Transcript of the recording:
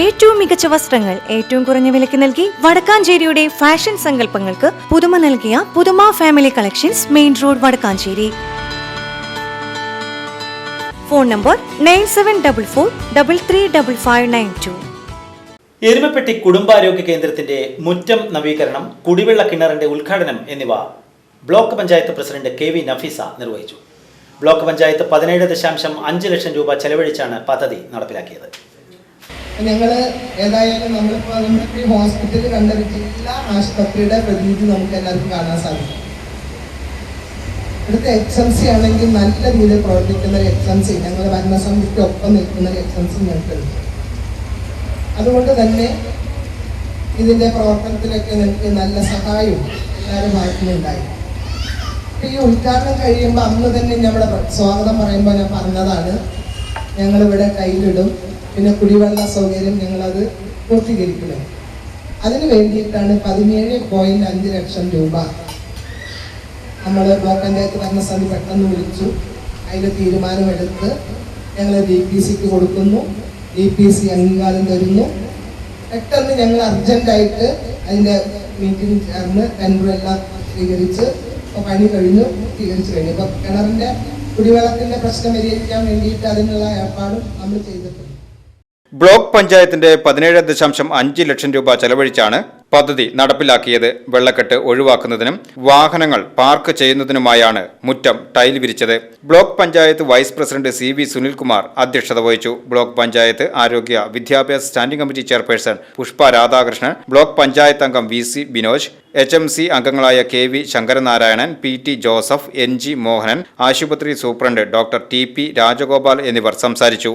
ഏറ്റവും മികച്ച വസ്ത്രങ്ങൾ ഏറ്റവും കുറഞ്ഞ വിലയ്ക്ക് നൽകി വടക്കാഞ്ചേരിയുടെ ഫാഷൻ സങ്കല്പങ്ങൾക്ക് പുതുമ നൽകിയ പുതുമ family collections main road Vadakkanchery. Phone number nine seven double four double three double five nine two Erumapetty കുടുംബാരോഗ്യ കേന്ദ്രത്തിന്റെ മുറ്റം നവീകരണം കുടിവെള്ള കിണറിന്റെ ഉദ്ഘാടനം എന്നിവ block panchayat president K V Nafeesa നിർവഹിച്ചു. ബ്ലോക്ക് പഞ്ചായത്ത് പതിനേഴ് ദശാംശം അഞ്ച് ലക്ഷം രൂപ ചെലവഴിച്ചാണ് പദ്ധതി നടപ്പിലാക്കിയത്. ഞങ്ങൾ ഏതായാലും നമ്മളിപ്പോൾ നമ്മുടെ ഈ ഹോസ്പിറ്റലിൽ കണ്ട ജില്ലാ ആശുപത്രിയുടെ പ്രതിനിധി നമുക്ക് എല്ലാവർക്കും കാണാൻ സാധിക്കും. ഇവിടുത്തെ എച്ച് എം സി ആണെങ്കിൽ നല്ല രീതിയിൽ പ്രവർത്തിക്കുന്ന ഒരു എച്ച് എം സി ഞങ്ങൾ ഭരണസമിതിക്ക് ഒപ്പം നിൽക്കുന്ന ഒരു എച്ച് എം സി ഞങ്ങൾക്കുണ്ട്. അതുകൊണ്ട് തന്നെ ഇതിന്റെ പ്രവർത്തനത്തിലൊക്കെ നിങ്ങൾക്ക് നല്ല സഹായവും എല്ലാവരും ഭാഗത്തുനിന്നുണ്ടായി ഈ ഉദ്ഘാടനം കഴിയുമ്പോൾ അന്ന് തന്നെ നമ്മുടെ സ്വാഗതം പറയുമ്പോൾ ഞാൻ പറഞ്ഞതാണ് ഞങ്ങളിവിടെ കയ്യിലിടും. പിന്നെ കുടിവെള്ള സൗകര്യം ഞങ്ങളത് പൂർത്തീകരിക്കണം. അതിനു വേണ്ടിയിട്ടാണ് പതിനേഴ് പോയിന്റ് അഞ്ച് ലക്ഷം രൂപ നമ്മൾ ബ്ലോക്ക് പഞ്ചായത്ത് ഭരണസമിതി പെട്ടെന്ന് വിളിച്ചു. അതിൽ തീരുമാനമെടുത്ത് ഞങ്ങൾ ഡി പി സിക്ക് കൊടുക്കുന്നു. ഡി പി സി അംഗീകാരം തരുന്നു. പെട്ടെന്ന് ഞങ്ങൾ അർജന്റായിട്ട് അതിന്റെ മീറ്റിംഗ് ചേർന്ന് ടെൻഡറെല്ലാം സ്വീകരിച്ച് ഇപ്പോൾ പണി കഴിഞ്ഞു സ്വീകരിച്ചു കഴിഞ്ഞു. ഇപ്പം കിണറിന്റെ കുടിവെള്ളത്തിന്റെ പ്രശ്നം പരിഹരിക്കാൻ വേണ്ടിയിട്ട് അതിനുള്ള ഏർപ്പാടും നമ്മൾ ചെയ്തിട്ടുണ്ട്. ബ്ലോക്ക് പഞ്ചായത്തിന്റെ പതിനേഴ് ദശാംശം അഞ്ച് ലക്ഷം രൂപ ചെലവഴിച്ചാണ് പദ്ധതി നടപ്പിലാക്കിയത്. വെള്ളക്കെട്ട് ഒഴിവാക്കുന്നതിനും വാഹനങ്ങൾ പാർക്ക് ചെയ്യുന്നതിനുമായാണ് മുറ്റം tile വിരിച്ചത്. Block panchayat vice president C V Sunilkumar അധ്യക്ഷത വഹിച്ചു. ബ്ലോക്ക് പഞ്ചായത്ത് ആരോഗ്യ വിദ്യാഭ്യാസ standing committee chairperson Pushpa Radhakrishnan block panchayat അംഗം V C Binoj H M C അംഗങ്ങളായ K V Sankaranarayanan P T Joseph N G Mohanan ആശുപത്രി superintendent doctor T P Rajagopal എന്നിവർ സംസാരിച്ചു.